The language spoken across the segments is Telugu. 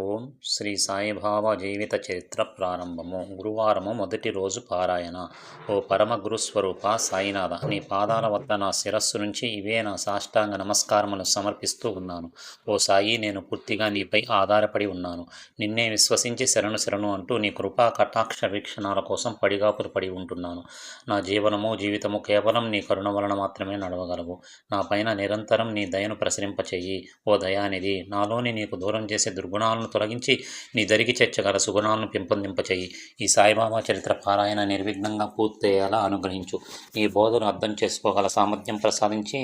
ఓం శ్రీ సాయిబాబా జీవిత చరిత్ర ప్రారంభము. గురువారము మొదటి రోజు పారాయణ. ఓ పరమ గురుస్వరూప సాయినాథ నీ పాదాల వద్ద నా శిరస్సు నుంచి ఇవే నా సాష్టాంగ నమస్కారములు సమర్పిస్తూ ఉన్నాను. ఓ సాయి నేను పూర్తిగా నీపై ఆధారపడి ఉన్నాను. నిన్నే విశ్వసించి శరణు శరణు అంటూ నీ కృపా కటాక్ష వీక్షణాల కోసం పడిగాపులు పడి ఉంటున్నాను. నా జీవనము జీవితము కేవలం నీ కరుణ వలన మాత్రమే నడవగలవు. నా పైన నిరంతరం నీ దయను ప్రసరింపచేయి. ఓ దయానిధి నాలోని నీకు దూరం చేసే దుర్గుణాలను తొలగించి నీ దరికి చేర్చగల సుగుణాలను పెంపొందింపచేయి. ఈ సాయిబాబా చరిత్ర పారాయణ నిర్విఘ్నంగా పూర్తయ్యేలా అనుగ్రహించు. నీ బోధను అర్థం చేసుకోగల సామర్థ్యం ప్రసాదించి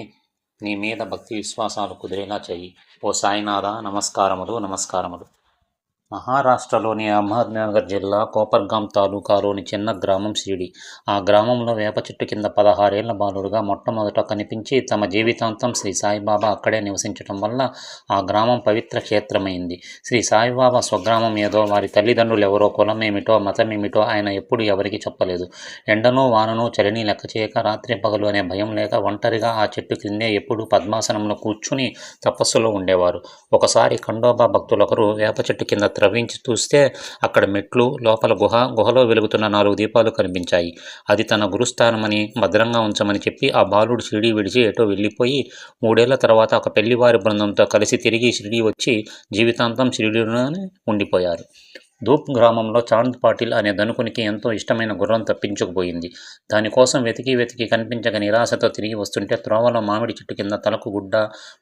నీ మీద భక్తి విశ్వాసాలు కుదిరేలా చేయి. ఓ సాయినాథ నమస్కారములు నమస్కారములు. మహారాష్ట్రలోని అహ్మద్నగర్ జిల్లా కోపర్గాం తాలూకాలోని చిన్న గ్రామం సిడి. ఆ గ్రామంలో వేప చెట్టు కింద పదహారేళ్ళ బాలుడుగా మొట్టమొదట కనిపించి తమ జీవితాంతం శ్రీ సాయిబాబా అక్కడే నివసించటం వల్ల ఆ గ్రామం పవిత్ర క్షేత్రమైంది. శ్రీ సాయిబాబా స్వగ్రామం ఏదో వారి తల్లిదండ్రులు ఎవరో కులం ఏమిటో మతం ఏమిటో ఆయన ఎప్పుడు ఎవరికి చెప్పలేదు. ఎండనో వానను చలిని లెక్క చేయక రాత్రి పగలు అనే భయం లేక ఒంటరిగా ఆ చెట్టు కిందే ఎప్పుడు పద్మాసనంలో కూర్చుని తపస్సులో ఉండేవారు. ఒకసారి ఖండోబా భక్తులొకరు వేప చెట్టు కింద త్రవించి చూస్తే అక్కడ మెట్లు లోపల గుహ గుహలో వెలుగుతున్న నాలుగు దీపాలు కనిపించాయి. అది తన గురుస్థానమని భద్రంగా ఉంచమని చెప్పి ఆ బాలుడు షిరిడి విడిచి ఎటో వెళ్ళిపోయి మూడేళ్ళ తర్వాత ఒక పెళ్ళివారి బృందంతో కలిసి తిరిగి షిరిడి వచ్చి జీవితాంతం షిరిడిలోనే ఉండిపోయారు. ధూప్ గ్రామంలో చాంద్ పాటిల్ అనే ధనుకునికి ఎంతో ఇష్టమైన గుర్రం తప్పించుకుపోయింది. దానికోసం వెతికి వెతికి కనిపించక నిరాశతో తిరిగి వస్తుంటే త్రోవలో మామిడి చెట్టు కింద తలకు గుడ్డ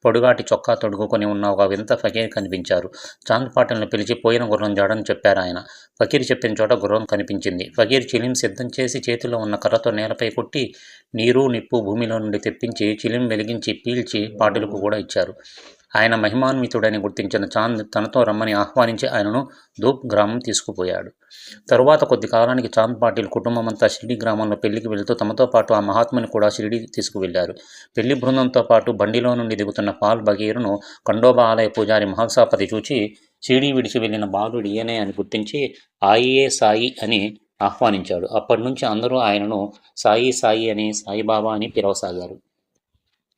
పొడుగాటి చొక్కా తొడుగుకొని ఉన్న ఒక వింత ఫకీర్ కనిపించారు. చాంద్ పాటిల్ని పిలిచి పోయిన గుర్రం జాడని చెప్పారు ఆయన. ఫకీర్ చెప్పిన చోట గుర్రం కనిపించింది. ఫకీర్ చిలిం సిద్ధం చేసి చేతిలో ఉన్న కర్రతో నేలపై కొట్టి నీరు నిప్పు భూమిలో నుండి తెప్పించి చిలిం వెలిగించి పీల్చి పాటిలకు కూడా ఇచ్చారు. ఆయన మహిమాన్వితుడని గుర్తించిన చాంద్ తనతో రమ్మని ఆహ్వానించి ఆయనను ధూప్ గ్రామం తీసుకుపోయాడు. తరువాత కొద్ది కాలానికి చాంద్ పాటిల్ కుటుంబం అంతా షిరిడి గ్రామంలో పెళ్ళికి వెళుతూ తమతో పాటు ఆ మహాత్ముని కూడా షిరిడి తీసుకువెళ్ళారు. పెళ్ళి బృందంతో పాటు బండిలో నుండి దిగుతున్న పాల్ బగీరును ఖండోబా ఆలయ పూజారి మహల్సాపతి చూచి షిరిడి విడిచి వెళ్ళిన బాలుడు ఈయనే అని గుర్తించి ఆయియే సాయి అని ఆహ్వానించాడు. అప్పటి నుంచి అందరూ ఆయనను సాయి సాయి అని సాయిబాబా అని పిలవసాగారు.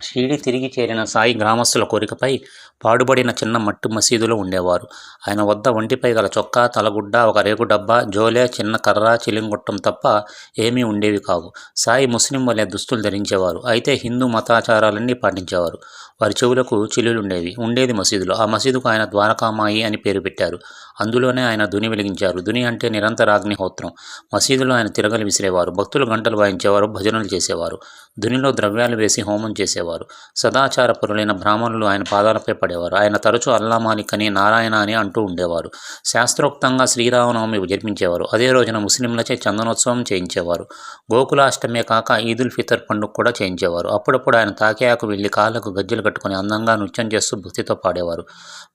షిరిడి తిరిగి చేరిన సాయి గ్రామస్తుల కోరికపై పాడుబడిన చిన్న మట్టి మసీదులో ఉండేవారు. ఆయన వద్ద ఒంటిపై గల చొక్కా తలగుడ్డ ఒక రేగు డబ్బా జోలే చిన్న కర్ర చిలింగొట్టం తప్ప ఏమీ ఉండేవి కావు. సాయి ముస్లిం వలె దుస్తులు ధరించేవారు. అయితే హిందూ మతాచారాలన్నీ పాటించేవారు. వారి చెవులకు చిల్లులుండేవి ఉండేది మసీదులో. ఆ మసీదుకు ఆయన ద్వారకామాయి అని పేరు పెట్టారు. అందులోనే ఆయన దుని వెలిగించారు. దుని అంటే నిరంతర అగ్నిహోత్రం. మసీదులో ఆయన తిరగలి విసిరేవారు. భక్తులు గంటలు వాయించేవారు. భజనలు చేసేవారు. దునిలో ద్రవ్యాలు వేసి హోమం చేసేవారు. సదాచార పరులైన బ్రాహ్మణులు ఆయన పాదాలపై పడేవారు. ఆయన తరచూ అల్లామాలిక్ అని నారాయణ అని అంటూ ఉండేవారు. శాస్త్రోక్తంగా శ్రీరామనవమి జరిపించేవారు. అదే రోజున ముస్లింలచే చందనోత్సవం చేయించేవారు. గోకులాష్టమే కాక ఈదుల్ ఫితర్ పండుగ కూడా చేయించేవారు. అప్పుడప్పుడు ఆయన తాకేయాకు వెళ్ళి కాళ్ళకు గజ్జెలు కట్టుకుని అందంగా నృత్యం చేస్తూ భక్తితో పాడేవారు.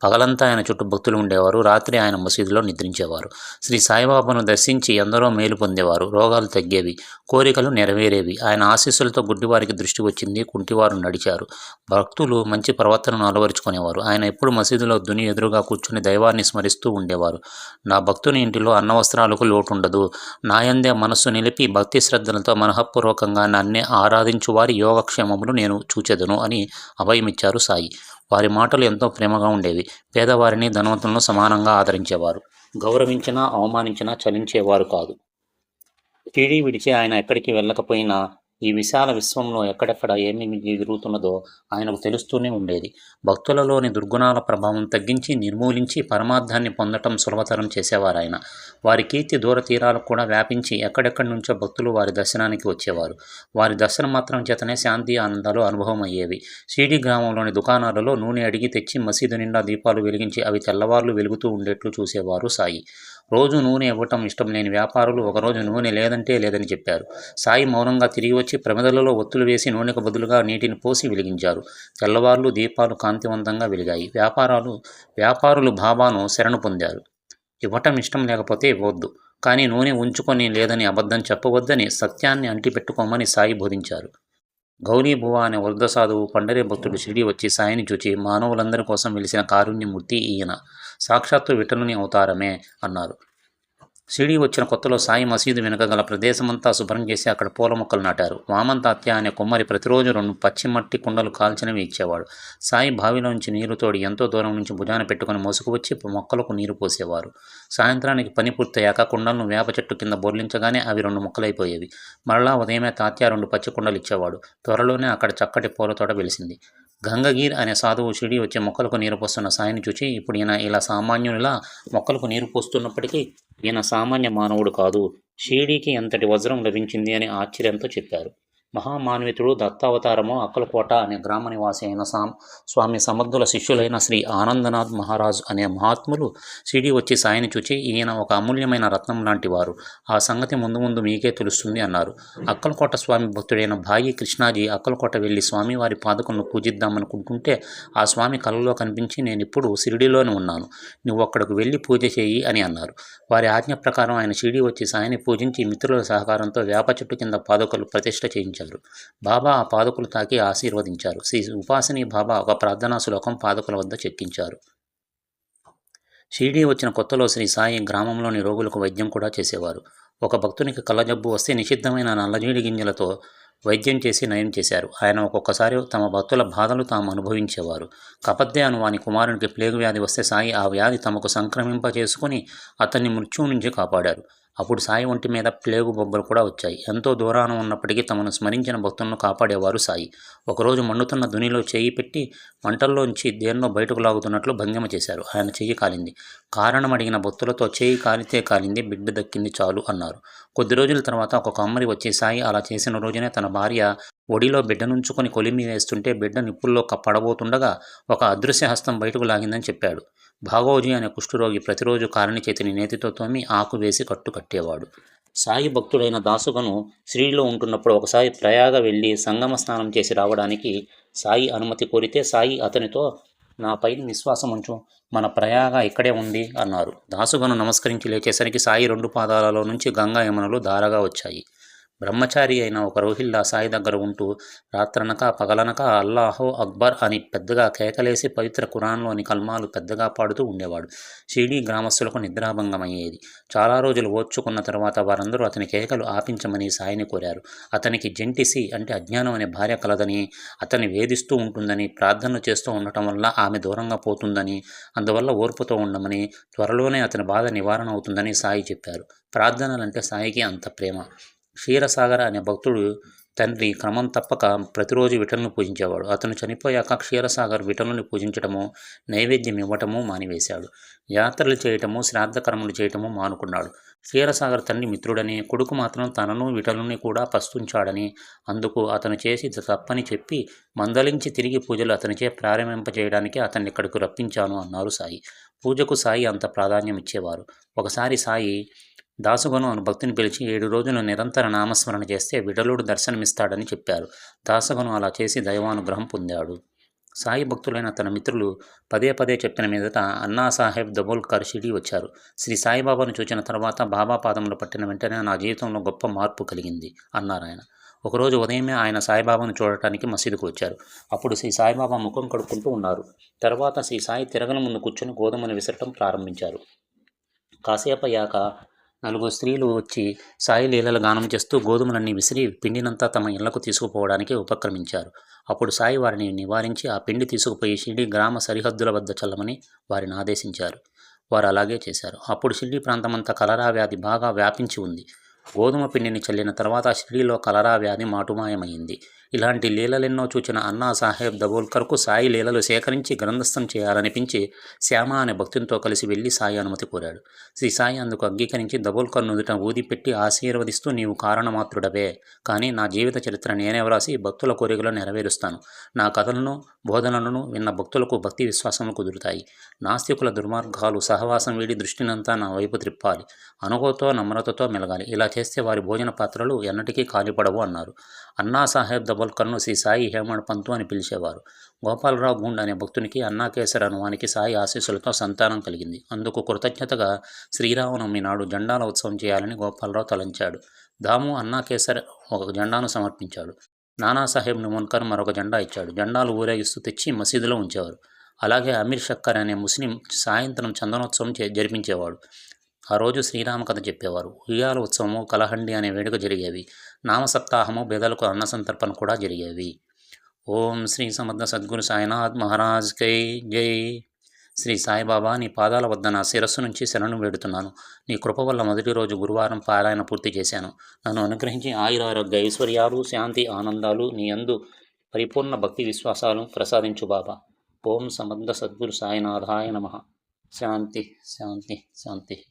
పగలంతా ఆయన చుట్టూ భక్తులు ఉండేవారు. రాత్రి ఆయన మసీదులో నిద్రించేవారు. శ్రీ సాయిబాబాను దర్శించి ఎందరో మేలు పొందేవారు. రోగాలు తగ్గేవి. కోరికలు నెరవేరేవి. ఆయన ఆశీస్సులతో గుడ్డివారికి దృష్టి వచ్చింది. కుంటివారు నడిచారు. భక్తులు మంచి ప్రవర్తనను అలవరుచుకునేవారు. ఆయన ఎప్పుడు మసీదులో దుని ఎదురుగా కూర్చుని దైవాన్ని స్మరిస్తూ ఉండేవారు. నా భక్తుని ఇంటిలో అన్నవస్త్రాలకు లోటుండదు. నాయందే మనస్సు నిలిపి భక్తి శ్రద్ధలతో మనఃపూర్వకంగా నన్నే ఆరాధించు వారి యోగక్షేమములు నేను చూచెదను అని అభయమిచ్చారు సాయి. వారి మాటలు ఎంతో ప్రేమగా ఉండేవి. పేదవారిని ధనవంతులను సమానంగా ఆదరించేవారు. గౌరవించినా అవమానించినా చలించేవారు కాదు. టీడీ విడిచి ఆయన ఎక్కడికి వెళ్ళకపోయినా ఈ విశాల విశ్వంలో ఎక్కడెక్కడ ఏమేమి జరుగుతున్నదో ఆయనకు తెలుస్తూనే ఉండేది. భక్తులలోని దుర్గుణాల ప్రభావం తగ్గించి నిర్మూలించి పరమార్థాన్ని పొందటం సులభతరం చేసేవారు ఆయన వారి కీర్తి దూర తీరాలకు కూడా వ్యాపించి ఎక్కడెక్కడి నుంచో భక్తులు వారి దర్శనానికి వచ్చేవారు. వారి దర్శనం మాత్రం చేతనే శాంతి ఆనందాలు అనుభవం అయ్యేవి షీడీ గ్రామంలోని దుకాణాలలో నూనె అడిగి తెచ్చి మసీదు నిండా దీపాలు వెలిగించి అవి తెల్లవార్లు వెలుగుతూ ఉండేట్లు చూసేవారు సాయి. రోజు నూనె ఇవ్వటం ఇష్టం లేని వ్యాపారులు ఒకరోజు నూనె లేదంటే లేదని చెప్పారు. సాయి మౌనంగా తిరిగి వచ్చి ప్రమిదలలో ఒత్తులు వేసి నూనెకు బదులుగా నీటిని పోసి వెలిగించారు. తెల్లవార్లు దీపాలు కాంతివంతంగా వెలిగాయి. వ్యాపారాలు వ్యాపారులు బాబాను శరణు పొందారు. ఇవ్వటం ఇష్టం లేకపోతే ఇవ్వద్దు. కానీ నూనె ఉంచుకొని లేదని అబద్ధం చెప్పవద్దని సత్యాన్ని అంటిపెట్టుకోమని సాయి బోధించారు. గౌరీభువ అనే వృద్ధ సాధువు పండరే భక్తుడు షిరిడి వచ్చి సాయిని చూచి మానవులందరి కోసం వెలిసిన కారుణ్యమూర్తి ఈయన. సాక్షాత్తు విఠలుని అవతారమే అన్నారు. షిరిడి వచ్చిన కొత్తలో సాయి మసీదు వెనుక గల ప్రదేశమంతా శుభ్రం చేసి అక్కడ పూల మొక్కలు నాటారు. వామంతాత్య అనే కుమ్మరి ప్రతిరోజు రెండు పచ్చిమట్టి కుండలు కాల్చినవి ఇచ్చేవాడు. సాయి బావిలోంచి నీరు తోడి ఎంతో దూరం నుంచి భుజాన పెట్టుకుని మోసుకు వచ్చి మొక్కలకు నీరు పోసేవారు. సాయంత్రానికి పని పూర్తయ్యాక కుండలను వేప చెట్టు కింద బొర్లించగానే అవి రెండు మొక్కలైపోయేవి. మరలా ఉదయమే తాత్య రెండు పచ్చి కుండలు ఇచ్చేవాడు. త్వరలోనే అక్కడ చక్కటి పూల తోట వెలిసింది. గంగగీర్ అనే సాధువు షిడి వచ్చి మొక్కలకు నీరు పోస్తున్న సాయిని చూచి ఇప్పుడు ఈయన ఇలా సామాన్యునిలా మొక్కలకు నీరు పోస్తున్నప్పటికీ ఈయన సామాన్య మానవుడు కాదు. షీడీకి ఎంతటి వజ్రం లభించింది అని ఆశ్చర్యంతో చెప్పారు. మహామాన్వితుడు దత్తావతారము అక్కలకోట అనే గ్రామ నివాసి అయిన సాం స్వామి సమర్థుల శిష్యులైన శ్రీ ఆనందనాథ్ మహారాజ్ అనే మహాత్ములు సిడి వచ్చి సాయిని చూచి ఈయన ఒక అమూల్యమైన రత్నం లాంటి వారు. ఆ సంగతి ముందు ముందు మీకే తెలుస్తుంది అన్నారు. అక్కలకోట స్వామి భక్తుడైన భాయి కృష్ణాజీ అక్కలకోట వెళ్ళి స్వామివారి పాదకులను పూజిద్దామనుకుంటుంటే ఆ స్వామి కలలో కనిపించి నేను ఇప్పుడు షిరిడిలోనే ఉన్నాను. నువ్వు అక్కడికి వెళ్ళి పూజ చేయి అని అన్నారు. వారి ఆజ్ఞ ప్రకారం ఆయన షిరిడి వచ్చి సాయిని పూజించి మిత్రుల సహకారంతో వేప చెట్టు కింద పాదకులు ప్రతిష్ట చేయించారు. బాబా ఆ పాదకులు తాకి ఆశీర్వదించారు. శ్రీ ఉపాసిని బాబా ఒక ప్రార్థనా శ్లోకం పాదకుల వద్ద చెక్కించారు. షిరిడి వచ్చిన కొత్తలో శ్రీ సాయి గ్రామంలోని రోగులకు వైద్యం కూడా చేసేవారు. ఒక భక్తునికి కళ్ళజబ్బు వస్తే నిషిద్ధమైన నల్లజీడి గింజలతో వైద్యం చేసి నయం చేశారు. ఆయన ఒక్కొక్కసారి తమ భక్తుల బాధలు తాము అనుభవించేవారు. కపద్దే అను వాని కుమారునికి ప్లేగు వ్యాధి వస్తే సాయి ఆ వ్యాధి తమకు సంక్రమింప చేసుకుని అతన్ని మృత్యువు నుంచి కాపాడారు. అప్పుడు సాయి ఒంటి మీద ప్లేగు బొబ్బలు కూడా వచ్చాయి. ఎంతో దూరాన ఉన్నప్పటికీ తమను స్మరించిన భక్తులను కాపాడేవారు సాయి. ఒకరోజు మండుతున్న దునిలో చేయి పెట్టి మంటల్లోంచి దేన్నో బయటకు లాగుతున్నట్లు భంగిమ చేశారు. ఆయన చెయ్యి కాలింది. కారణం అడిగిన భక్తులతో చేయి కాలితే కాలింది బిడ్డ దక్కింది చాలు అన్నారు. కొద్ది రోజుల తర్వాత ఒక కమ్మరి వచ్చి సాయి అలా చేసిన రోజునే తన భార్య ఒడిలో బిడ్డనుంచుకొని కొలిమి వేస్తుంటే బిడ్డ నిప్పుల్లో పడబోతుండగా ఒక అదృశ్య హస్తం బయటకు లాగిందని చెప్పాడు. భాగోజీ అనే కుష్ఠరోగి ప్రతిరోజు కారణి చేతిని నేతితో తోమి ఆకు వేసి కట్టు కట్టేవాడు. సాయి భక్తుడైన దాసుగను శ్రీలో ఉంటున్నప్పుడు ఒకసారి ప్రయాగ వెళ్ళి సంగమ స్నానం చేసి రావడానికి సాయి అనుమతి కోరితే సాయి అతనితో నా పైన విశ్వాసం ఉంచు మన ప్రయాగ ఇక్కడే ఉంది అన్నారు. దాసుగను నమస్కరించి లేచేసరికి సాయి రెండు పాదాలలో నుంచి గంగా యమునలు ధారగా వచ్చాయి. బ్రహ్మచారి అయిన ఒక రోహిల్లా సాయి దగ్గర ఉంటూ రాత్రనక పగలనక అల్లాహో అక్బర్ అని పెద్దగా కేకలేసి పవిత్ర కురాన్లోని కల్మాలు పెద్దగా పాడుతూ ఉండేవాడు. షిరిడీ గ్రామస్తులకు నిద్రాభంగం అయ్యేది చాలా రోజులు ఓర్చుకున్న తర్వాత వారందరూ అతని కేకలు ఆపించమని సాయిని కోరారు. అతనికి జంటిసి అంటే అజ్ఞానం అనే భార్య కలదని అతన్ని వేధిస్తూ ఉంటుందని ప్రార్థనలు చేస్తూ ఉండటం వల్ల ఆమె దూరంగా పోతుందని అందువల్ల ఓర్పుతో ఉండమని త్వరలోనే అతని బాధ నివారణ అవుతుందని సాయి చెప్పారు. ప్రార్థనలంటే సాయికి అంత ప్రేమ. క్షీరసాగర అనే భక్తుడు తండ్రి క్రమం తప్పక ప్రతిరోజు విఠలను పూజించేవాడు. అతను చనిపోయాక క్షీరసాగర్ విఠలుని పూజించటము నైవేద్యం ఇవ్వటము మానివేశాడు. యాత్రలు చేయటము శ్రాద్ధకర్మలు చేయటము మానుకున్నాడు. క్షీరసాగర్ తండ్రి మిత్రుడని కొడుకు మాత్రం తనను విఠలని కూడా పస్తుంచాడని అందుకు అతను చేసి తప్పని చెప్పి మందలించి తిరిగి పూజలు అతనిచే ప్రారంభింపజేయడానికి అతన్ని ఇక్కడికి రప్పించాను అన్నారు సాయి. పూజకు సాయి అంత ప్రాధాన్యం ఇచ్చేవారు. ఒకసారి సాయి దాసుగను అను భక్తిని పిలిచి ఏడు రోజులు నిరంతర నామస్మరణ చేస్తే విడలుడు దర్శనమిస్తాడని చెప్పారు. దాసగను అలా చేసి దైవానుగ్రహం పొందాడు. సాయి భక్తులైన తన మిత్రులు పదే పదే చెప్పిన మీదట అన్నా సాహెబ్ దబోల్కర్ షిడి వచ్చారు. శ్రీ సాయిబాబాను చూచిన తర్వాత బాబా పాదములు పట్టిన వెంటనే నా జీవితంలో గొప్ప మార్పు కలిగింది అన్నారు ఆయన. ఒకరోజు ఉదయమే ఆయన సాయిబాబాను చూడటానికి మసీదుకు వచ్చారు. అప్పుడు శ్రీ సాయిబాబా ముఖం కడుక్కుంటూ ఉన్నారు. తర్వాత శ్రీ సాయి తిరగల ముందు కూర్చొని గోధుమను విసరటం ప్రారంభించారు. కాసేపయ్యాక నలుగురు స్త్రీలు వచ్చి సాయి లీలలు గానం చేస్తూ గోధుమలన్నీ విసిరి పిండినంతా తమ ఇళ్ళకు తీసుకుపోవడానికి ఉపక్రమించారు. అప్పుడు సాయి వారిని నివారించి ఆ పిండి తీసుకుపోయి షిరిడి గ్రామ సరిహద్దుల వద్ద చల్లమని వారిని ఆదేశించారు. వారు అలాగే చేశారు. అప్పుడు షిరిడి ప్రాంతమంతా కలరా వ్యాధి బాగా వ్యాపించి ఉంది. గోధుమ పిండిని చల్లిన తర్వాత షిరిడీలో కలరా వ్యాధి మాటుమాయమైంది. ఇలాంటి లీలలెన్నో చూచిన అన్నా సాహెబ్ దబోల్కర్కు సాయి లీలలు సేకరించి గ్రంథస్థం చేయాలనిపించి శ్యామ అనే భక్తునితో కలిసి వెళ్ళి సాయి అనుమతి కోరాడు. శ్రీ సాయి అందుకు అంగీకరించి దబోల్కర్ నుదుట ఊదిపెట్టి ఆశీర్వదిస్తూ నీవు కారణమాత్రుడవే కానీ నా జీవిత చరిత్ర నేనే వ్రాసి భక్తుల కోరికలు నెరవేరుస్తాను. నా కథలను బోధనలను విన్న భక్తులకు భక్తి విశ్వాసములు కుదురుతాయి. నాస్తికుల దుర్మార్గాలు సహవాసం వీడి దృష్టినంతా నా వైపు త్రిప్పాలి. అనుభవతో నమ్రతతో మెలగాలి. ఇలా చేస్తే వారి భోజన పాత్రలు ఎన్నటికీ కాలిపడవు అన్నారు. అన్నా సాహెబ్ దబోల్కర్ను శ్రీ సాయి హేమడ్ పంతు అని పిలిచేవారు. గోపాలరావు గుండ్ అనే భక్తునికి అన్నాకేసర్ అనువానికి సాయి ఆశీస్సులతో సంతానం కలిగింది. అందుకు కృతజ్ఞతగా శ్రీరామనవమి నాడు జెండాల ఉత్సవం చేయాలని గోపాలరావు తలంచాడు. దాము అన్నాకేసర్ ఒక జెండాను సమర్పించాడు. నానాసాహెబ్ నిమోన్కర్ మరొక జెండా ఇచ్చాడు. జెండాలు ఊరేగిస్తూ తెచ్చి మసీదులో ఉంచేవారు. అలాగే అమీర్ షక్కర్ అనే ముస్లిం సాయంత్రం చందనోత్సవం చే జరిపించేవాడు. ఆ రోజు శ్రీరామ కథ చెప్పేవారు. ఉయ్యాల ఉత్సవము కలహండి అనే వేడుక జరిగేవి. నామసప్తాహము బేదలకు అన్న సంతర్పణ కూడా జరిగేవి. ఓం శ్రీ సమర్థ సద్గురు సాయినాథ్ మహారాజ్ కై జై. శ్రీ సాయిబాబా నీ పాదాల వద్ద నా శిరస్సు నుంచి శరణు వేడుతున్నాను. నీ కృప వల్ల మొదటి రోజు గురువారం పారాయణ పూర్తి చేశాను. నన్ను అనుగ్రహించి ఆయురారోగ్య ఐశ్వర్యాలు శాంతి ఆనందాలు నీ అందు పరిపూర్ణ భక్తి విశ్వాసాలు ప్రసాదించు బాబా. ఓం సమర్థ సద్గురు సాయినాథాయ నమ. శాంతి శాంతి శాంతి.